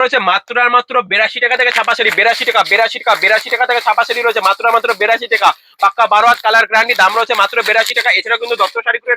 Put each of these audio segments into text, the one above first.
রয়েছে মাত্র আর মাত্র বেরাশি টাকা থেকে বেরাশি টাকা বেরাশি টাকা বেরাশি টাকা থেকে রয়েছে মাত্র আর মাত্র বেরাশি টাকা। পাক্কা বারো হাত কালার গ্রান্ডি দাম রয়েছে মাত্র বেরাশি টাকা। এছাড়াও কিন্তু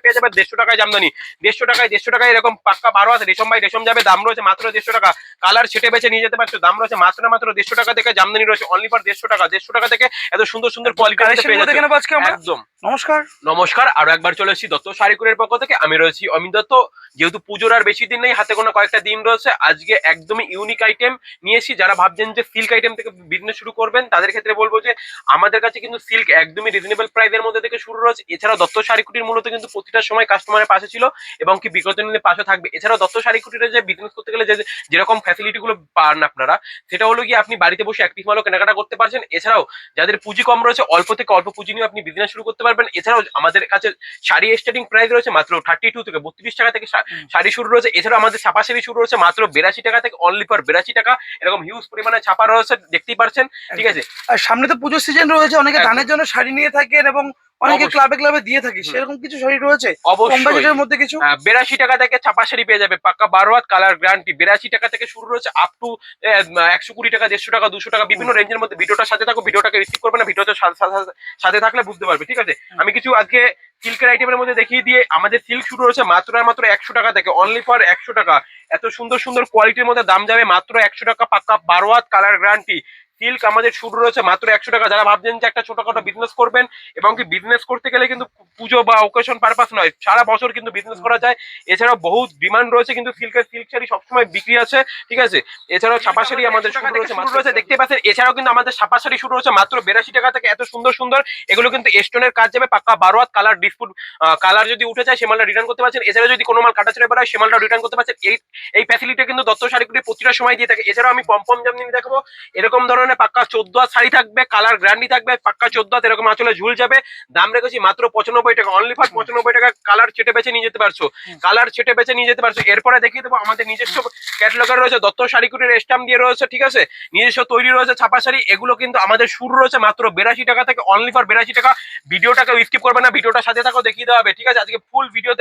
পেয়ে যাবে দেড়শো টাকায় জামদানি। দেড়শো টাকায় দেড়শো টাকায় এরকম পাক্কা বারো হাত রেশম বাই রেশম যাবে দাম রয়েছে মাত্র দেড়শো টাকা। কালার ছেটে বেছে নিয়ে যেতে পারছ দাম রয়েছে মাত্র মাত্র দেড়শো টাকা থেকে জামদানি রয়েছে অনলি ফর দেড়শো টাকা। দেড়শো টাকা থেকে এত সুন্দর সুন্দর কোয়ালিটি পেয়ে যাচ্ছে। একদম। নমস্কার। নমস্কার আরও একবার চলে এসেছি দত্ত শাড়িকুরের পক্ষ থেকে। আমি রয়েছি অমিত দত্ত। যেহেতু পুজোর আর বেশি দিন নেই হাতে কোনো কয়েকটা দিন রয়েছে। আজকে একদমই ইউনিক আইটেম নিয়ে এসেছি যারা ভাবছেন যে সিল্ক আইটেম থেকে বিজনেস শুরু করবেন তাদের ক্ষেত্রে বলব যে আমাদের কাছে কিন্তু সিল্ক একদমই রিজনেবল প্রাইসের মধ্যে থেকে শুরু রয়েছে। এছাড়াও দত্ত শাড়িকুটির মূলত কিন্তু প্রতিটা সময় কাস্টমারের পাশে ছিল এবং কি বিগত দিনে পাশে থাকবে। এছাড়াও দত্ত শাড়িকুটির যে বিজনেস করতে গেলে যে যেরকম ফ্যাসিলিটি গুলো পান আপনারা সেটা হলো কি আপনি বাড়িতে বসে এক পিস মালও কেনাকাটা করতে পারছেন। এছাড়াও যাদের পুঁজি কম রয়েছে অল্প থেকে অল্প পুঁজি নিয়ে আপনি বিজনেস শুরু করতে পারবেন। এছাড়াও আমাদের কাছে শাড়ি স্টার্টিং প্রাইস রয়েছে মাত্র থার্টি টু থেকে বত্রিশ টাকা থেকে শাড়ি শুরু রয়েছে। এছাড়াও আমাদের ছাপা শাড়ি শুরু রয়েছে মাত্র বিরাশি টাকা থেকে অনলি ফর বেরাশি টাকা এরকম হিউজ পরিমাণে ছাপা রয়েছে দেখতেই পারছেন ঠিক আছে? সামনে তো পুজোর সিজন রয়েছে অনেকে গানের দানের জন্য শাড়ি নিয়ে থাকেন এবং অনেকে। ক্লাবে ক্লাবে দিয়ে থাকি সেরকম কিছু শাড়ি রয়েছে? অবশ্যই। মধ্যে কিছু? বেরাশি টাকা থেকে ছাপা শাড়ি পেয়ে যাবে পাক্কা বারো হাত কালার গ্যারান্টি বেরাশি টাকা থেকে শুরু রয়েছে আপ টু একশো কুড়ি টাকা দেড়শো টাকা দুশো টাকা বিভিন্ন রেঞ্জের মধ্যে। ভিডিওটার সাথে থাকো ভিডিওটাকে রিসিভ করবে না ভিডিওটা সাথে থাকলে বুঝতে পারবে ঠিক আছে? আমি কিছু আজকে সিল্কের আইটেমের মধ্যে দেখিয়ে দিয়ে আমাদের সিল্ক শুরু হয়েছে মাত্র আর মাত্র একশো টাকা থেকে অনলি ফর একশো টাকা। এত সুন্দর সুন্দর কোয়ালিটির মধ্যে দাম যাবে মাত্র একশো টাকা পাক্কা বারো হাত কালার গ্যারান্টি সিল্ক আমাদের শুরু রয়েছে মাত্র একশো টাকা। যারা ভাবছেন যে একটা ছোটখাটো বিজনেস করবেন এবং কি বিজনেস করতে গেলে কিন্তু পুজো বা ওকেশন পারপাস নয় সারা বছর কিন্তু বিজনেস করা যায়। এছাড়াও বহু ডিমান্ড রয়েছে কিন্তু সিল্কের সিল্ক শাড়ি সবসময় বিক্রি আছে ঠিক আছে? এছাড়াও ছাপা শাড়ি আমাদের শুরু রয়েছে শুরু রয়েছে। দেখতে পাচ্ছেন এছাড়াও কিন্তু আমাদের ছাপা শাড়ি শুরু হচ্ছে মাত্র বেরাশি টাকা থেকে এত সুন্দর সুন্দর। এগুলো কিন্তু স্টোনের কাজ যাবে পাক্কা বারো হাত কালার ডিসপুট কালার যদি উঠে যায় সে মালটা রিটার্ন করতে পারছেন। এছাড়া যদি কোনো মাল কাটা ছেড়ে বেড়ায় সে মালটা রিটার্ন করতে পারছেন। এই এই ফ্যাসিলিটি কিন্তু দত্ত শাড়িগুলি প্রতিটা সময় দিয়ে থাকে। এছাড়াও আমি পম্পম জামনি দেখাবো। এরকম ধরনের পাক্কা চোদ্দ হাত শাড়ি থাকবে কালার গ্র্যান্ডি থাকবে পাক্কা চোদ্দ হাত এরকম আঁচলে ঝুল যাবে। দাম রেখেছি মাত্র পঁচানব্বই টাকা। অনলি ফর পঁচানব্বই টাকা কালার ছেটে বেছে নিয়ে যেতে পারছ। কালার ছেটে বেছে নিয়ে যেতে পারছ। এরপরে দেখিয়ে দেবো আমাদের নিজস্ব ক্যাটালগার রয়েছে দত্ত শাড়িকুটির স্টাম্প দিয়ে রয়েছে ঠিক আছে? নিজস্ব তৈরি রয়েছে ছাপা শাড়ি এগুলো কিন্তু আমাদের শুরু রয়েছে মাত্র বেরাশি টাকা থেকে অনলি ফর বেরাশি টাকা। ভিডিওটাকে স্কিপ করবে না ভিডিওটা সাথে থাকো দেখিয়ে দেওয়া হবে ঠিক আছে? আজকে ফুল ভিডিও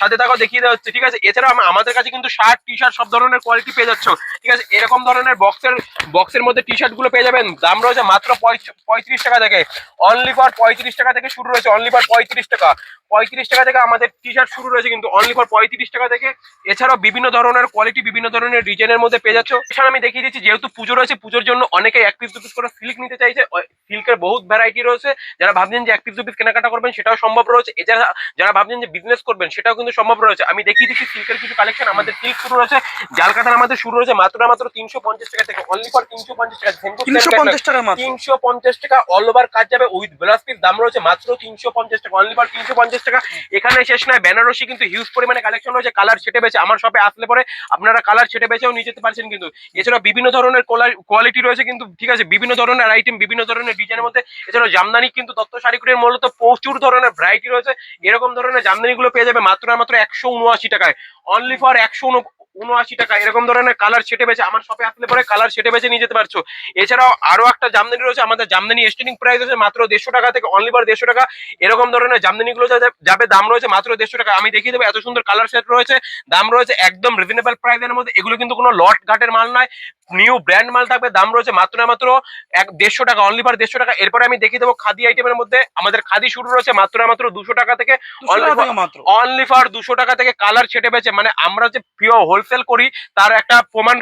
সাথে থাকো দেখিয়ে দেওয়া হচ্ছে ঠিক আছে? এছাড়াও আমাদের কাছে কিন্তু শার্ট টি শার্ট সব ধরনের কোয়ালিটি পেয়ে যাচ্ছ ঠিক আছে? এরকম ধরনের বক্সের বক্সের মধ্যে টি শার্ট গুলো পেয়ে যাবেন। দাম রয়েছে মাত্র পঁয়ত্রিশ- টাকা থেকে। অনলি ফর পঁয়ত্রিশ টাকা থেকে শুরু রয়েছে। অনলি ফর পঁয়ত্রিশ টাকা। পঁয়ত্রিশ টাকা থেকে আমাদের টি শার্ট শুরু রয়েছে কিন্তু অনলি ফর পঁয়ত্রিশ টাকা থেকে। এছাড়াও বিভিন্ন ধরনের কোয়ালিটি বিভিন্ন ধরনের ডিজাইনের মধ্যে পেয়ে যাচ্ছ। এছাড়া আমি দেখিয়ে দিচ্ছি, যেহেতু পুজো রয়েছে, পুজোর জন্য অনেকে এক পিস দু পিস করে সিল্ক নিতে চাইছে। সিল্কের বহুত ভ্যারাইটি রয়েছে। যারা ভাবছেন যে এক পিস দু পিস কেনাকাটা করবেন, সেটাও সম্ভব রয়েছে। এছাড়া যারা ভাবছেন যে বিজনেস করবেন, সেটাও কিন্তু সম্ভব রয়েছে। আমি দেখিয়ে দিচ্ছি সিল্কের কিছু কালেকশন আমাদের সিল্ক শুরু রয়েছে। জাল কাটার আমাদের শুরু রয়েছে মাত্র মাত্র তিনশো পঞ্চাশ টাকা থেকে। অনলি ফর তিনশো পঞ্চাশ টাকা। তিনশো পঞ্চাশ টাকা তিনশো পঞ্চাশ টাকা অল ওভার কাজ যাবে উইথ ব্লাউজ পিস দাম রয়েছে মাত্র তিনশো পঞ্চাশ টাকা অনলি ফর তিনশো পঞ্চাশ টাকা। এখানে শেষ নয় বেনারসি কিন্তু হিউজ পরিমাণে কালেকশন রয়েছে কালার ছেটে বেছে আমার শপে আসলে পরে আপনারা কালার ছেটে বেছেও নিয়ে যেতে পারছেন কিন্তু। এছাড়া বিভিন্ন ধরনের কোয়ালিটি রয়েছে কিন্তু ঠিক আছে বিভিন্ন ধরনের আইটেম বিভিন্ন ধরনের ডিজাইনের মধ্যে। এছাড়াও জামদানি কিন্তু দত্ত শাড়িকুটির মূলত প্রচুর ধরনের ভ্যারাইটি রয়েছে। এরকম ধরনের জামদানি গুলো পেয়ে যাবে মাত্র মাত্র একশো উনআশি টাকায়। অনলি ফর একশো উনআশি টাকা। এরকম ধরনের কালার ছেটে বেছে আমার শপে আসলে পরে কালার ছেটে বেছে নিয়ে যেতে পারছ। এছাড়াও আরও একটা জামদানি রয়েছে, আমাদের জামদানি স্টেনিং প্রাইস আছে মাত্র দেড়শো টাকা থেকে অনলি বার দেড়শো টাকা। এরকম ধরনের জামদানি গুলো যাবে দাম রয়েছে মাত্র দেড়শো টাকা। আমি দেখিয়ে দেবো, এত সুন্দর কালার সেট রয়েছে। দাম রয়েছে একদম রিজনেবল প্রাইসের মধ্যে। এগুলো কিন্তু কোনো লট ঘাটের মাল নয়। নিউ ব্র্যান্ড মাল থাকবে দাম রয়েছে মাত্র না মাত্র এক দেড়শো টাকা অনলি ফর দেড়শো টাকা। এরপরে আমি দেখিয়ে দেবো খাদি আইটেমের মধ্যে। আমাদের খাদি শুরু রয়েছে মাত্র না মাত্র দুশো টাকা থেকে অনলি ফর দুশো টাকা থেকে কালার ছেটে বেছে মানে আমরা যে পিওর হোলসেল করি তার একটা প্রমাণ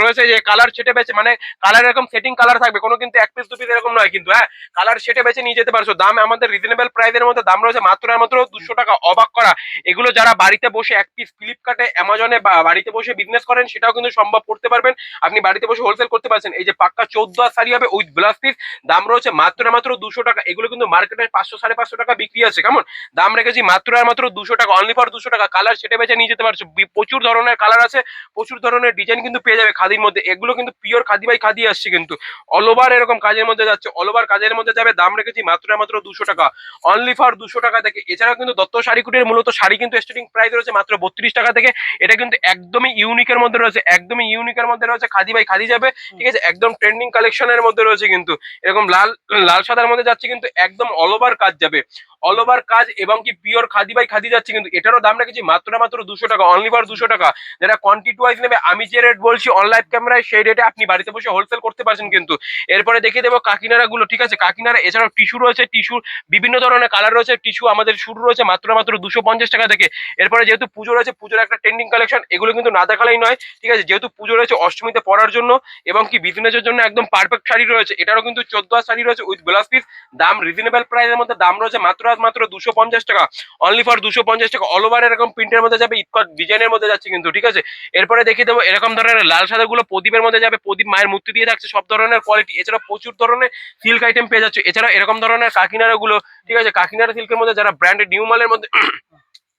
রয়েছে যে কালার ছেটে বেছে মানে কালার এরকম সেটিং কালার থাকবে। কোনো কিন্তু এক পিস দু পিস এরকম নয় কিন্তু হ্যাঁ? কালার সেটে বেছে নিয়ে যেতে পারছ। দাম আমাদের রিজনেবল প্রাইসের মধ্যে দাম রয়েছে মাত্র আর মাত্র দুশো টাকা। অবাক করা। এগুলো যারা বাড়িতে বসে এক পিস ফ্লিপকার্টে অ্যামাজনে বাড়িতে বসে বিজনেস করেন সেটাও কিন্তু সম্ভব করতে পারবেন। আপনি বাড়িতে বসে হোলসেল করতে পারছেন। এই যে পাক্কা চোদ্দ আর শাড়ি হবে উইথ ব্লাউজ পিস দাম রয়েছে মাত্র মাত্র দুশো টাকা। এগুলো কিন্তু মার্কেটে পাঁচশো, সাড়ে পাঁচশো টাকা বিক্রি আছে। কেমন? দাম রেখেছি মাত্র আর মাত্র দুশো টাকা। অনলি ফর দুশো টাকা। কালার সেটে বেছে নিয়ে যেতে পারছ। প্রচুর ধরনের কালার আছে। প্রচুর ধরনের ডিজাইন কিন্তু পেয়ে যাবে খাদির মধ্যে। এগুলো কিন্তু পিওর খাদি বাই খাদি আসছে কিন্তু। অল ওভার এরকম কাজের মধ্যে যাচ্ছে। অল ওভার কাজের মধ্যে যাবে। দাম রেখেছি মাত্র আর মাত্র দুশো টাকা। অনলি ফর দুশো টাকা থেকে। এছাড়াও কিন্তু দত্ত শাড়িকুটির মূলত শাড়ি কিন্তু স্টার্টিং প্রাইস রয়েছে মাত্র বত্রিশ টাকা থেকে। এটা কিন্তু একদমই ইউনিকের মধ্যে রয়েছে। একদমই ইউনিকের মধ্যে রয়েছে খাদি বাই বাই খাদি যাবে ঠিক আছে? একদম ট্রেন্ডিং কালেকশনের মধ্যে রয়েছে কিন্তু। এরকম লাল লাল সাদার মধ্যে যাচ্ছে কিন্তু একদম অল ওভার কাজ যাবে। অল ওভার কাজ এবং কি পিওর খাদি বাই খাদি যাচ্ছে কিন্তু এটারও দাম রেখেছি মাত্র মাত্র দুশো টাকা অনলি ফর দুশো টাকা। যারা কোয়ান্টিটি ওয়াইজ নেবে আমি যে রেট বলছি অনলাইন ক্যামেরায় সেই রেটে আপনি বাড়িতে বসে হোলসেল করতে পারছেন কিন্তু। এরপরে দেখিয়ে দেবো কাকিনারা গুলো ঠিক আছে? কাকিনারা এছাড়াও টিস্যু রয়েছে টিস্যু বিভিন্ন ধরনের কালার রয়েছে টিস্যু আমাদের শুরু রয়েছে মাত্র মাত্র দুশো পঞ্চাশ টাকা থেকে। এরপরে যেহেতু পুজো রয়েছে পুজোর একটা ট্রেন্ডিং কালেকশন এগুলো কিন্তু না দেখালেই নয় ঠিক আছে? যেহেতু পুজো রয়েছে অষ্টমীতে পরার জন্য এবং কি বিজনেসের জন্য একদম পারফেক্ট শাড়ি রয়েছে। এটারও কিন্তু চোদ্দ শাড়ি রয়েছে উইথ ব্লাউজ পিস দাম রিজনেবল প্রাইসের মধ্যে দাম রয়েছে মাত্র মাত্র দুশো পঞ্চাশ টাকা। অনলি ফর দুশো পঞ্চাশ টাকা। অল ওভার এরকম প্রিন্টের মধ্যে যাবে ইটকট ডিজাইনের মধ্যে যাচ্ছে কিন্তু, ঠিক আছে? এরপরে দেখিয়ে দেবো, এরকম ধরনের লাল সাদা গুলো প্রদীপের মধ্যে যাবে, প্রদীপ মায়ের মূর্তি দিয়ে থাকছে, সব ধরনের কোয়ালিটি এছাড়া প্রচুর ধরনের সিল্ক আইটেম পেয়ে যাচ্ছে। এছাড়া এরকম ধরনের কাকিনারা গুলো ঠিক আছে? কাকিনারা সিল্কের মধ্যে যারা ব্র্যান্ডেড নিউ মালের মধ্যে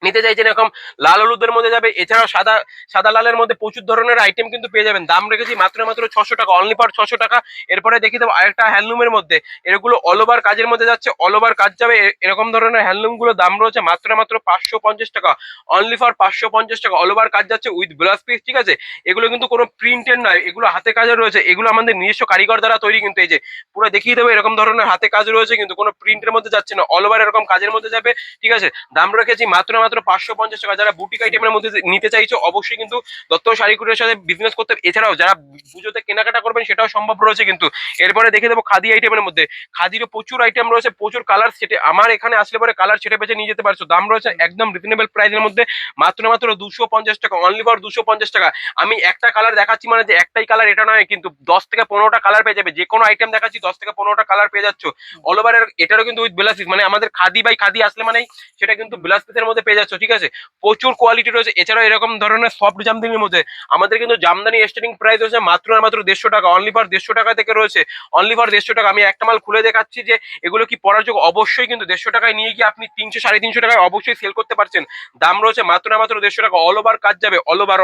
নিতে চাইছেন এরকম লাল হলুদের মধ্যে যাবে। এছাড়াও সাদা সাদা লালের মধ্যে প্রচুর ধরনের আইটেম কিন্তু পেয়ে যাবেন। দাম রেখেছি মাত্র মাত্র ছশো টাকা অনলি ফর ছশো টাকা। এরপরে দেখি দেবো আরেকটা হ্যান্ডলুমের মধ্যে। এগুলো অল ওভার কাজের মধ্যে যাচ্ছে অল ওভার কাজ যাবে। এরকম ধরনের হ্যান্ডলুমগুলো দাম রয়েছে মাত্র মাত্র পাঁচশো পঞ্চাশ টাকা। অনলি ফর পাঁচশো পঞ্চাশ টাকা। অল ওভার কাজ যাচ্ছে উইথ ব্লাউজ পিস ঠিক আছে? এগুলো কিন্তু কোনো প্রিন্টের নয়। এগুলো হাতে কাজে রয়েছে। এগুলো আমাদের নিজস্ব কারিগর দ্বারা তৈরি কিন্তু এই যে, পুরো দেখিয়ে দেবো এরকম ধরনের হাতে কাজ রয়েছে কিন্তু কোনো প্রিন্টের মধ্যে যাচ্ছে না। অল ওভার এরকম কাজের মধ্যে যাবে, ঠিক আছে? দাম রেখেছি মাত্র মাত্র পাঁচশো পঞ্চাশ টাকা। যারা বুটিক আইটেমের মধ্যে নিতে চাইছো, অবশ্যই কিন্তু দত্ত শাড়িকুটের সাথে বিজনেস করতে এছাড়াও যারা পুজোতে কেনাকাটা করবেন, সেটাও সম্ভব রয়েছে কিন্তু। এরপরে দেখে দেবো খাদি আইটেমের মধ্যে। খাদিরও প্রচুর আইটেম রয়েছে, প্রচুর কালার সেটে আমার এখানে আসলে পরে কালার সেটে বেছে নিয়ে যেতে পারছ। দাম রয়েছে একদম রিজনেবল প্রাইসের মধ্যে। মাত্র মাত্র দুশো পঞ্চাশ টাকা অনলি ফর দুশো পঞ্চাশ টাকা। আমি একটা কালার দেখাচ্ছি মানে যে একটাই কালার এটা নয়, কিন্তু দশ থেকে পনেরোটা কালার পেয়ে যাবে। যে কোনো আইটেম দেখাচ্ছি, দশ থেকে পনেরোটা কালার পেয়ে যাচ্ছ। অল ওভার এটারও কিন্তু উইথ ব্লাউজ মানে আমাদের খাদি বাই খাদি আসলে মানে সেটা কিন্তু ব্লাউজ পিসের মধ্যে পেয়ে যাচ্ছ, ঠিক আছে? প্রচুর কোয়ালিটি রয়েছে। এছাড়াও এরকম ধরনের সফট জামদানির মধ্যে আমাদের কিন্তু জামদানি স্টার্টিং প্রাইস রয়েছে মাত্র আর মাত্র দেড়শো টাকা। অনলি ফর দেড়শো টাকা থেকে রয়েছে। অনলি ফর দেড়শো টাকা। আমি একটা মাল খুলে দেখাচ্ছি যে এগুলো কি পড়ার যোগ অবশ্যই কিন্তু দেড়শো টাকায় নিয়ে গিয়ে আপনি তিনশো, সাড়ে তিনশো টাকায় অবশ্যই সেল করতে পারছেন। দাম রয়েছে মাত্র না মাত্র দেড়শো টাকা। অল ওভার কাজ যাবে। অল ওভার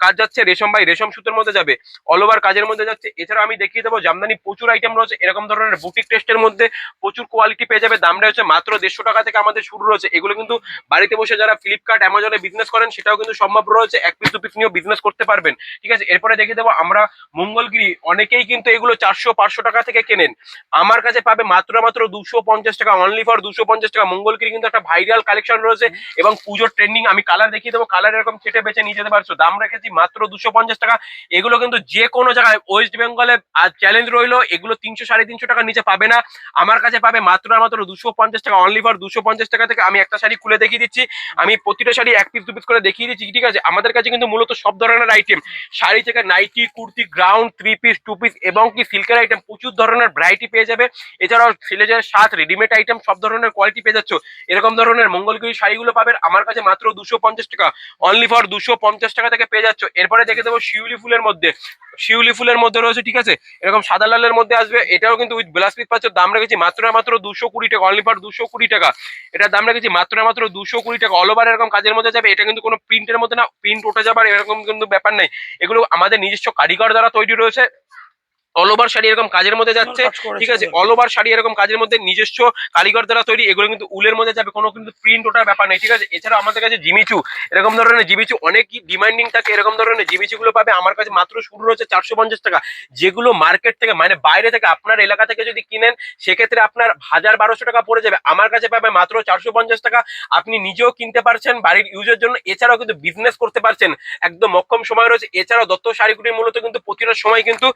কাজ যাচ্ছে। রেশম বাই রেশম সুতোর মধ্যে যাবে। অল ওভার কাজের মধ্যে যাচ্ছে। এছাড়া আমি দেখিয়ে দেবো, জামদানি প্রচুর আইটেম রয়েছে। এরকম ধরনের বুটিক টেস্টের মধ্যে প্রচুর কোয়ালিটি পেয়ে যাবে। দামটা হচ্ছে মাত্র দেড়শো টাকা থেকে আমাদের শুরু রয়েছে। এগুলো কিন্তু বাড়িতে বসে যারা ফ্লিপকার্ট অ্যামাজনে বিজনেস করেন, সেটাও কিন্তু সম্ভব রয়েছে। এক পিস দু পিস নিয়েও বিজনেস করতে পারবেন। ঠিক আছে? এরপরে দেখিয়ে দেবো আমরা মঙ্গলগিরি। অনেকেই কিন্তু এগুলো চারশো, পাঁচশো টাকা থেকে কেনেন। আমার কাছে পাবে মাত্র মাত্র দুশো পঞ্চাশ টাকা অনলি ফর দুশো পঞ্চাশ টাকা। মঙ্গলগিরি কিন্তু একটা ভাইরাল কালেকশন রয়েছে এবং পুজোর ট্রেন্ডিং আমি কালার দেখিয়ে দেবো। কালার এরকম ছেটে বেছে নিয়ে যেতে পারছ। দাম রেখেছি মাত্র দুশো পঞ্চাশ টাকা। এগুলো কিন্তু যে কোনো জায়গায় ওয়েস্ট বেঙ্গলে আর চ্যালেঞ্জ রইল। এগুলো তিনশো, সাড়ে তিনশো টাকা নিচে পাবে না। আমার কাছে পাবে মাত্র মাত্র দুশো পঞ্চাশ টাকা অনলি ফর দুশো পঞ্চাশ টাকা থেকে আমি একটা শাড়ি খুলে দেখিয়ে দিচ্ছি। আমি প্রতিটা শাড়ি এক পিস দু পিস করে দেখিয়ে দিচ্ছি, ঠিক আছে? আমাদের কাছে কিন্তু মূলত সব ধরনের আইটেম শাড়ি থেকে nightie kurti ground three piece two piece এবং কি সিল্কের আইটেম প্রচুর ধরনের ভ্যারাইটি পেয়ে যাবে। এছাড়াও সিলেজের সাত রেডিমেড আইটেম সব ধরনের কোয়ালিটি পেয়ে যাচ্ছ। এরকম ধরনের মঙ্গলগিরি শাড়িগুলো পাবেন আমার কাছে মাত্র দুশো পঞ্চাশ টাকা। অনলি ফর দুশো পঞ্চাশ টাকা থেকে পেয়ে যাচ্ছ। এরপরে দেখে দেবো শিউলি ফুলের মধ্যে। শিউলি ফুলের মধ্যে রয়েছে, ঠিক আছে? এরকম সাদা লালের মধ্যে আসবে। এটাও কিন্তু উইথ ব্লাস পিস দাম রেখেছি মাত্র মাত্র দুশো কুড়ি টাকা অনলি দুশো কুড়ি টাকা। এটার দাম রেখেছি মাত্র মাত্র দুশো কুড়ি টাকা। অল ওভার এরকম কাজের মধ্যে যাবে, এটা কিন্তু কোনো প্রিন্টের মধ্যে না প্রিন্ট ওঠে যাবার এরকম কিন্তু ব্যাপার নেই। এগুলো আমাদের নিজস্ব কারিগর দ্বারা তৈরি রয়েছে। অল ওভার শাড়ি এরকম কাজের মধ্যে যাচ্ছে ঠিক আছে? ওদের। অল ওভার শাড়ি এরকম কাজের মধ্যে নিজস্ব কারিগর দ্বারা তৈরি এগুলো কিন্তু উলের মধ্যে যাবে কোনো কিন্তু প্রিন্ট ওটার ব্যাপার নেই ঠিক আছে? এছাড়া আমাদের কাছে জিমিচু এরকম ধরনের জিমিচু অনেক ডিমান্ডিং থাকে এরকম ধরনের জিমিচু গুলো পাবে আমার কাছে মাত্র শুরু রয়েছে চারশো পঞ্চাশ টাকা। যেগুলো মার্কেট থেকে মানে বাইরে থেকে আপনার এলাকা থেকে যদি কিনেন সেক্ষেত্রে আপনার হাজার বারোশো টাকা পড়ে যাবে। আমার কাছে পাবে মাত্র চারশো পঞ্চাশ টাকা। আপনি নিজেও কিনতে পারছেন বাড়ির ইউজের জন্য এছাড়াও কিন্তু বিজনেস করতে পারছেন। একদম মক্ষম সময় রয়েছে। এছাড়াও দত্ত শাড়িগুলির মূলত কিন্তু প্রতিটা সময় কিন্তু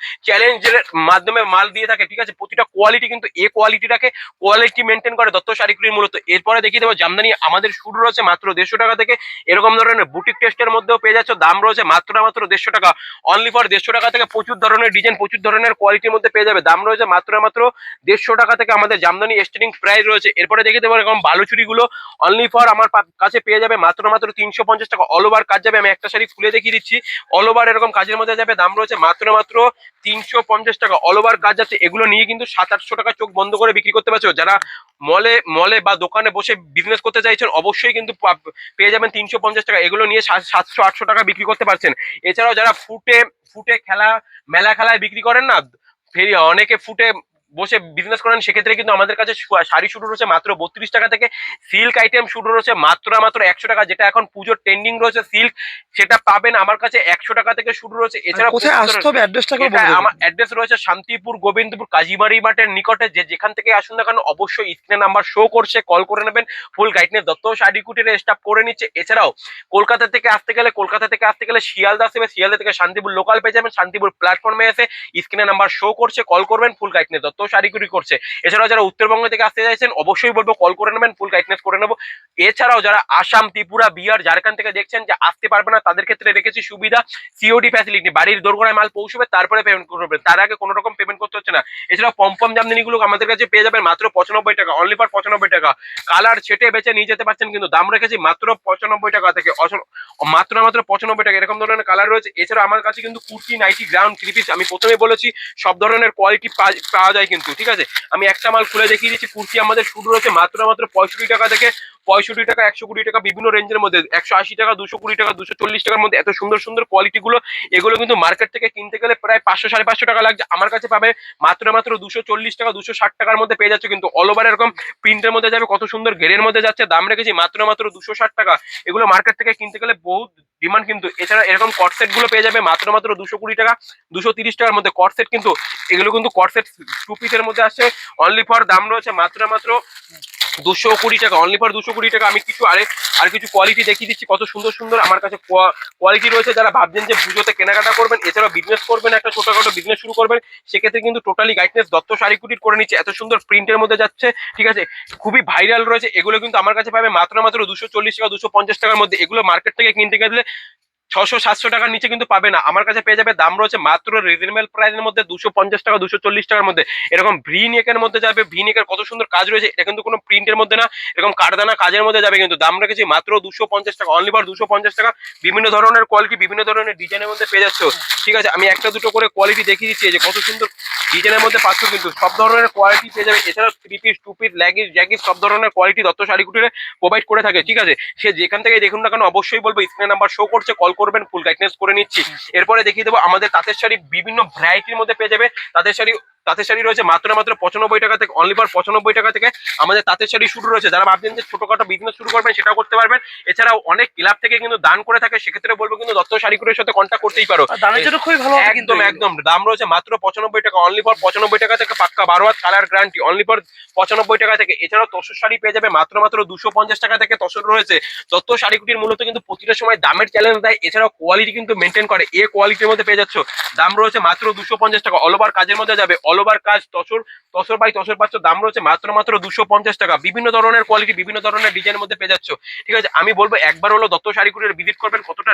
চ্যালেঞ্জের মাধ্যমে মাল দিয়ে থাকে, ঠিক আছে? প্রতিটা কোয়ালিটি কিন্তু এ কোয়ালিটি রাখে কোয়ালিটি মেনটেন করে দত্ত শাড়িগুলির মূলত। এরপরে দেখিয়ে দেবো, জামদানি আমাদের শুরু রয়েছে মাত্র দেড়শো টাকা থেকে। এরকম ধরনের বুটিক টেস্টের মধ্যেও পেয়ে যাচ্ছে, দাম রয়েছে মাত্র মাত্র দেড়শো টাকা। অনলি ফর দেড়শো টাকা থেকে প্রচুর ধরনের ডিজাইন প্রচুর ধরনের কোয়ালিটির মধ্যে পেয়ে যাবে। দাম রয়েছে মাত্র মাত্র দেড়শো টাকা থেকে আমাদের জামদানি স্টার্টিং প্রাইস রয়েছে। এরপরে দেখে দেবো এরকম বালুচুরিগুলো। অনলি ফর আমার কাছে পেয়ে যাবে মাত্র মাত্র তিনশো পঞ্চাশ টাকা। অল ওভার কাজ যাবে, আমি একটা শাড়ি খুলে দেখিয়ে দিচ্ছি। অল ওভার এরকম কাজের মধ্যে যাবে, দাম রয়েছে মাত্র মাত্র তিনশো পঞ্চাশ টাকা অল ওভার কাজ আছে, এগুলো নিয়ে কিন্তু সাত, আটশো টাকা চোখ বন্ধ করে বিক্রি করতে পারছ। যারা মলে মলে বা দোকানে বসে বিজনেস করতে চাইছেন, অবশ্যই কিন্তু পেয়ে যাবেন তিনশো পঞ্চাশ টাকা। এগুলো নিয়ে সাত- সাতশো, আটশো টাকা বিক্রি করতে পারছেন। এছাড়াও যারা ফুটে ফুটে খেলা, মেলা খেলায় বিক্রি করেন না, ফেরি, অনেকে ফুটে বসে বিজনেস করেন সেক্ষেত্রে কিন্তু আমাদের কাছে শাড়ি শুরু রয়েছে মাত্র বত্রিশ টাকা থেকে সিল্ক আইটেম শুরু রয়েছে মাত্র মাত্র একশো টাকা যেটা এখন পুজোর ট্রেন্ডিং রয়েছে সিল্ক সেটা পাবেন আমার কাছে একশো টাকা থেকে শুরু রয়েছে এছাড়া। আমার অ্যাড্রেস রয়েছে শান্তিপুর গোবিন্দপুর কাজীবাড়ি মাঠের নিকটে। যে যেখান থেকে আসুন না কেন অবশ্যই স্ক্রিনে নাম্বার শো করছে কল করে নেবেন। ফুল গাইডনেস দত্ত শাড়ি কুটির স্টাফ করে নিচ্ছে। এছাড়াও কলকাতা থেকে আসতে গেলে কলকাতা থেকে আসতে গেলে শিয়ালদা আসবে শিয়ালদা থেকে শান্তিপুর লোকাল পেয়ে যাবেন। শান্তিপুর প্ল্যাটফর্মে এসে স্ক্রিনে নাম্বার শো করছে কল করবেন। ফুল গাইডনেস দত্ত কুটি করছে। এছাড়াও যারা উত্তরবঙ্গ থেকে আসতে চাইছেন, অবশ্যই বলব কল করে নেবেন ফুল গাইডনেস করে নেব। এছাড়াও যারা আসাম, ত্রিপুরা, বিহার, ঝাড়খণ্ড থেকে দেখছেন যে আসতে পারবে না, তাদের ক্ষেত্রে রেখেছি সুবিধা সিওডি ফ্যাসিলিটি বাড়ির দোরগোড়ায় মাল পৌঁছবে, তারপরে পেমেন্ট করবেন তার আগে কোনো রকম পেমেন্ট করতে হচ্ছে না। এছাড়াও পম্পম জামদানিগুলো আমাদের কাছে পেয়ে যাবেন মাত্র পঁচানব্বই টাকা অনলি ফর পঁচানব্বই টাকা। কালার ছেটে বেচে নিয়ে যেতে পারছেন, কিন্তু দাম রেখেছি মাত্র পঁচানব্বই টাকা থেকে মাত্র মাত্র পঁচানব্বই টাকা। এরকম ধরনের কালার রয়েছে। এছাড়া আমার কাছে কিন্তু kurti nightie ground three piece আমি প্রথমে বলেছি, সব ধরনের কোয়ালিটি পাওয়া যায় কিন্তু, ঠিক আছে? আমি একটা মাল খুলে দেখিয়ে দিচ্ছি, কুর্তি আমাদের শুরু রয়েছে মাত্র মাত্র পঁয়ষট্টি টাকা থেকে পঁয়ষট্টি টাকা, একশো কুড়ি টাকা, বিভিন্ন রেঞ্জের মধ্যে, একশো আশি টাকা, দুশো কুড়ি টাকা, দুশো চল্লিশ টাকার মধ্যে এত সুন্দর সুন্দর কোয়ালিটি গুলো, এগুলো কিন্তু মার্কেট থেকে কিনতে গেলে প্রায় পাঁচশো, সাড়ে পাঁচশো টাকা লাগছে। আমার কাছে পাবে মাত্র মাত্র দুশো চল্লিশ টাকা, দুশো ষাট টাকার মধ্যে পেয়ে যাচ্ছে কিন্তু অল ওভার এরকম প্রিন্টের মধ্যে যাবে, কত সুন্দর ঘেরের মধ্যে যাচ্ছে, দাম রেখেছি মাত্র মাত্র দুশো ষাট টাকা। এগুলো মার্কেট থেকে কিনতে গেলে বহুত ডিমান্ড কিন্তু। এছাড়া এরকম কটসেটগুলো পেয়ে যাবে মাত্র মাত্র দুশো কুড়ি টাকা, দুশো তিরিশ টাকার মধ্যে কটসেট কিন্তু, এগুলো কিন্তু কটসেট টু পিসের মধ্যে আসছে। অনলি ফর দাম রয়েছে মাত্র মাত্র দুশো কুড়ি টাকা অনলি ফর দুশো কুড়ি টাকা আমি কিছু আরে, আর কিছু কোয়ালিটি দেখিয়ে দিচ্ছি। কত সুন্দর সুন্দর আমার কাছে কোয়ালিটি রয়েছে। যারা ভাবছেন যে পুজোতে কেনাকাটা করবেন, এছাড়াও বিজনেস করবেন, একটা ছোটখাটো বিজনেস শুরু করবেন, সেক্ষেত্রে কিন্তু টোটালি গাইডনেস দত্ত শাড়ি কুটির করে নিচ্ছে। এত সুন্দর প্রিন্টের মধ্যে যাচ্ছে, ঠিক আছে? খুবই ভাইরাল রয়েছে। এগুলো কিন্তু আমার কাছে পাবে মাত্র মাত্র দুশো চল্লিশ টাকা দুশো পঞ্চাশ টাকার মধ্যে। এগুলো মার্কেট থেকে কিনতে গেলে ছশো সাতশো টাকার নিচে কিন্তু পাবে না। আমার কাছে পেয়ে যাবে, দাম রয়েছে মাত্র রিজনেবল প্রাইসের মধ্যে দুশো পঞ্চাশ টাকা, দুশো চল্লিশ টাকার মধ্যে। এরকম ভি নেকের মধ্যে যাবে ভি নেকের কত সুন্দর কাজ রয়েছে, এটা কিন্তু কোনো প্রিন্টের মধ্যে না। এরকম কারদানা কাজের মধ্যে যাবে কিন্তু। দাম রেখেছি মাত্র দুশো পঞ্চাশ টাকা অনলি বার দুশো পঞ্চাশ টাকা। বিভিন্ন ধরনের কোয়ালিটি বিভিন্ন ধরনের ডিজাইনের মধ্যে পেয়ে যাচ্ছ। ঠিক আছে, আমি একটা দুটো করে কোয়ালিটি দেখিয়ে দিচ্ছি যে কত সুন্দর ডিজাইনের মধ্যে পাচ্ছ কিন্তু সব ধরনের কোয়ালিটি পেয়ে যাবে। এছাড়াও three piece two piece leggings jeggings সব ধরনের কোয়ালিটি দত্ত শাড়ি কুটিরে প্রোভাইড করে থাকে ঠিক আছে? সে যেখান থেকে দেখুন না কেন অবশ্যই বলব স্ক্রিনে নাম্বার শো করছে কল করবেন ফুল গাইডনেস করে নিচ্ছি। এরপরে দেখিয়ে দেবো আমাদের তাঁতের শাড়ি বিভিন্ন ভ্যারাইটির মধ্যে পেয়ে যাবে। তাঁতের শাড়ি তাঁতের শাড়ি রয়েছে মাত্র মাত্র পঁচানব্বই টাকা থেকে অনলি ফর পঁচানব্বই টাকা থেকে আমাদের তাঁতের শাড়ি শুরু রয়েছে। যারা ভাবছেন যে ছোটখাটো বিজনেস শুরু করবেন সেটাও করতে পারবেন। এছাড়াও অনেক ক্লাব থেকে কিন্তু দান করে থাকে সেক্ষেত্রে বলব কিন্তু দত্ত শাড়িকুরের সাথে কন্ট্যাক্ট করতেই পারো। দামের জন্য খুবই ভালো একদম একদম। দাম রয়েছে মাত্র পঁচানব্বই টাকা অনলি ফর পঁচানব্বই টাকা থেকে পাক্কা বারো হাত কালার গ্যারান্টি অনলি ফর পঁচানব্বই টাকা থেকে। এছাড়াও তসর শাড়ি পেয়ে যাবে মাত্র মাত্র দুশো পঞ্চাশ টাকা থেকে তসর রয়েছে। দত্ত শাড়িকুটির মূলত কিন্তু প্রতিটা সময় দামের চ্যালেঞ্জ দেয়। এছাড়াও কোয়ালিটি কিন্তু মেনটেন করে। এ কোয়ালিটির মধ্যে পেয়ে যাচ্ছ। দাম রয়েছে মাত্র দুশো পঞ্চাশ টাকা। অল ওভার কাজের মধ্যে যাবে অল ওভার কাজ, তসর তসর বাই তসর পাচ্ছ দাম রয়েছে মাত্র মাত্র দুশো পঞ্চাশ টাকা। বিভিন্ন ধরনের কোয়ালিটি বিভিন্ন ধরনের ডিজাইনের মধ্যে পেয়ে যাচ্ছ। ঠিক আছে, আমি বলব একবার হলো দত্ত শাড়িকুটির ভিজিট করবেন, কতটা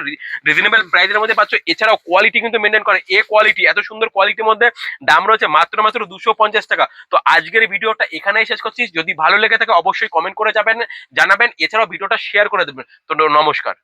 রিজনেবল প্রাইসের মধ্যে পাচ্ছ। এছাড়াও কোয়ালিটি কিন্তু মেনটেন করে। এ কোয়ালিটি এত সুন্দর কোয়ালিটির মধ্যে দাম রয়েছে মাত্র মাত্র দুশো পঞ্চাশ টাকা। তো আজকের ভিডিওটা এখানেই শেষ করছি। যদি ভালো লেগে থাকে অবশ্যই কমেন্ট করে যাবেন, জানাবেন। এছাড়াও ভিডিওটা শেয়ার করে দেবেন। তো নমস্কার।